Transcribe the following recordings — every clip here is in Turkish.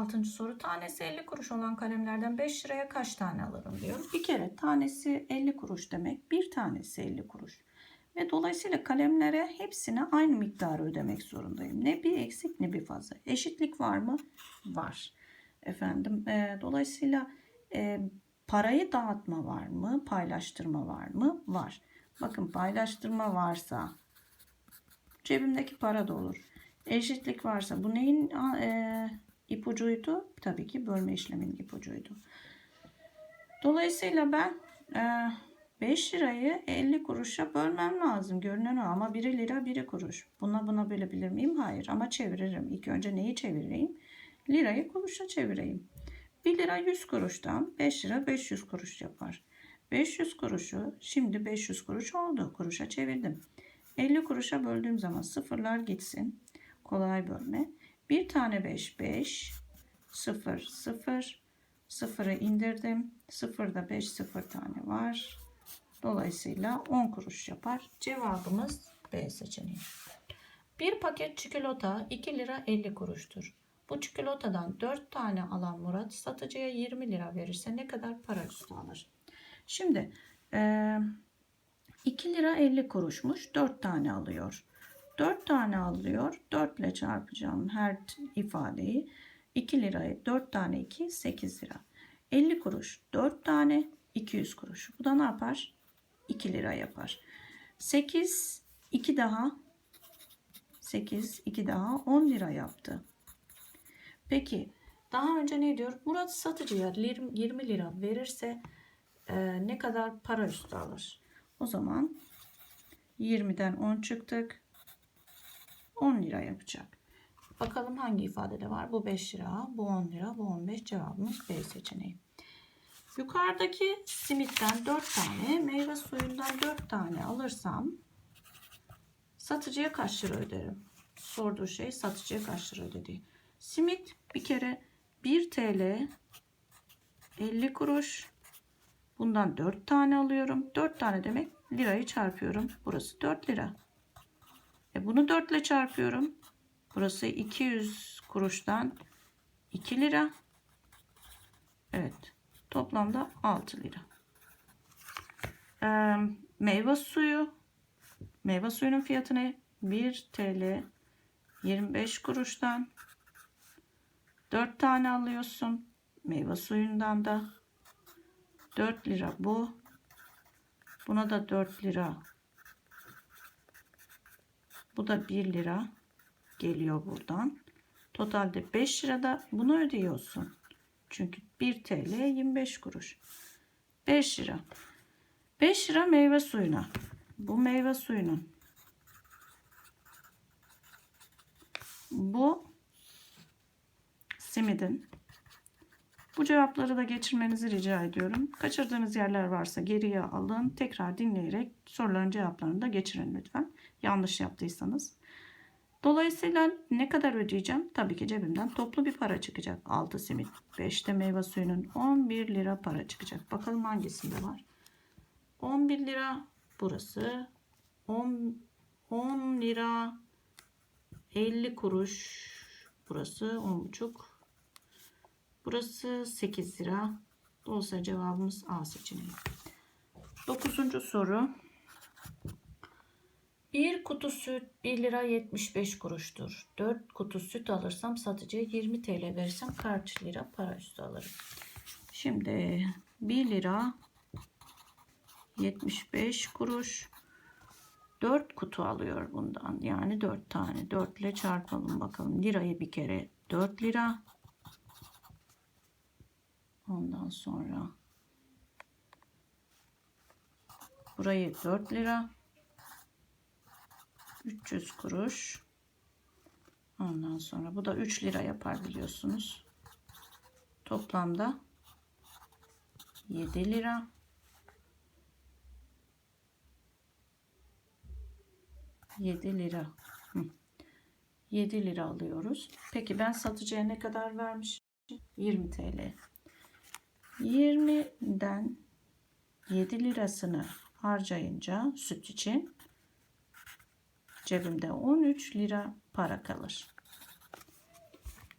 Altıncı soru. Tanesi 50 kuruş olan kalemlerden 5 liraya kaç tane alırım diyor. Bir kere tanesi 50 kuruş demek. Bir tanesi 50 kuruş. Ve dolayısıyla kalemlere hepsine aynı miktarı ödemek zorundayım. Ne bir eksik ne bir fazla. Eşitlik var mı? Var. Efendim e, dolayısıyla e, parayı dağıtma var mı? Paylaştırma var mı? Var. Bakın paylaştırma varsa cebimdeki para da olur. Eşitlik varsa bu neyin e, ipucuydu? Tabii ki bölme işleminin ipucuydu. Dolayısıyla ben e, 5 lirayı 50 kuruşa bölmem lazım. Görünen o ama 1 lira 1 kuruş. Buna buna bölebilir miyim? Hayır ama çeviririm. İlk önce neyi çevireyim? Lirayı kuruşa çevireyim. 1 lira 100 kuruştan 5 lira 500 kuruş yapar. 500 kuruşu şimdi 500 kuruş oldu. Kuruşa çevirdim. 50 kuruşa böldüğüm zaman sıfırlar gitsin. Kolay bölme. Bir tane 5 5 0 0 sıfırı indirdim. Sıfırda 5 sıfır tane var. Dolayısıyla 10 kuruş yapar. Cevabımız B seçeneği. Bir paket çikolata 2 lira 50 kuruştur. Bu çikolatadan 4 tane alan Murat satıcıya 20 lira verirse ne kadar para üstü alır? Şimdi eee 2 lira 50 kuruşmuş. 4 tane alıyor. 4 tane alıyor. 4 ile çarpacağım her ifadeyi. 2 lirayı 4 tane 2 8 lira. 50 kuruş 4 tane 200 kuruş. Bu da ne yapar? 2 lira yapar. 8 2 daha 8 2 daha 10 lira yaptı. Peki daha önce ne diyor? Murat satıcıya 20 lira verirse e, ne kadar para üstü alır? O zaman 20'den 10 çıktık. 10 lira yapacak. Bakalım hangi ifadede var? Bu 5 lira, bu 10 lira, bu 15 cevabımız B seçeneği. Yukarıdaki simitten 4 tane, meyve suyundan 4 tane alırsam satıcıya kaç lira öderim? Sorduğu şey satıcıya kaç lira ödedi. Simit bir kere 1 TL 50 kuruş. Bundan 4 tane alıyorum. 4 tane demek lirayı çarpıyorum. Burası 4 lira. E bunu 4 ile çarpıyorum. Burası 200 kuruştan 2 lira. Evet. Toplamda 6 lira. Ee, meyve suyu. Meyve suyunun fiyatı ne? 1 TL 25 kuruştan 4 tane alıyorsun. Meyve suyundan da 4 lira bu. Buna da 4 lira. Bu da 1 lira geliyor buradan. Totalde 5 lira da bunu ödüyorsun. Çünkü 1 TL 25 kuruş. 5 lira. 5 lira meyve suyuna. Bu meyve suyunun. Bu simidin. Bu cevapları da geçirmenizi rica ediyorum. Kaçırdığınız yerler varsa geriye alın. Tekrar dinleyerek soruların cevaplarını da geçirin lütfen. Yanlış yaptıysanız. Dolayısıyla ne kadar ödeyeceğim? Tabii ki cebimden toplu bir para çıkacak. 6 simit, 5 de meyve suyunun 11 lira para çıkacak. Bakalım hangisinde var? 11 lira burası. 10, 10 lira 50 kuruş burası 10,5 Burası 8 lira. Dolayısıyla cevabımız A seçeneği. 9. soru. Bir kutu süt 1 lira 75 kuruştur. 4 kutu süt alırsam satıcıya 20 TL verirsem kaç lira para üstü alırım? Şimdi 1 lira 75 kuruş 4 kutu alıyor bundan. Yani 4 tane. 4 ile çarpalım bakalım. Lirayı bir kere 4 lira. Ondan sonra burayı 4 lira 300 kuruş ondan sonra bu da 3 lira yapar biliyorsunuz toplamda 7 lira Yedi lira. 7 lira alıyoruz. Peki ben satıcıya ne kadar vermişim? 20 TL. 20'den 7 lirasını harcayınca süt için cebimde 13 lira para kalır.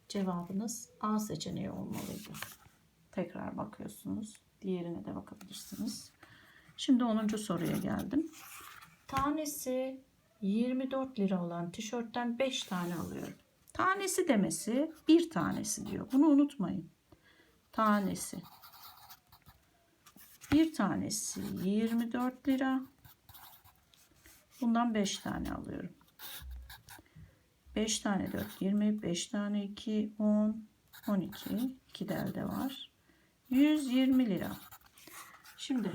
cevabınız A seçeneği olmalıydı. Tekrar bakıyorsunuz. Diğerine de bakabilirsiniz. Şimdi 10. soruya geldim. Tanesi 24 lira olan tişörtten 5 tane alıyorum. Tanesi demesi bir tanesi diyor. Bunu unutmayın. Tanesi. Bir tanesi 24 lira. Bundan 5 tane alıyorum. 5 tane 4 20, 5 tane 2 10, 12. 2 de elde var. 120 lira. Şimdi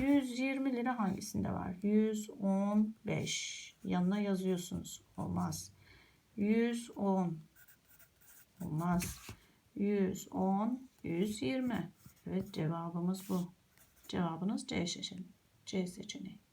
120 lira hangisinde var? 115. Yanına yazıyorsunuz. Olmaz. 110. Olmaz. 110, 120. Evet cevabımız bu. Cevabınız C seçeneği. C seçeneği.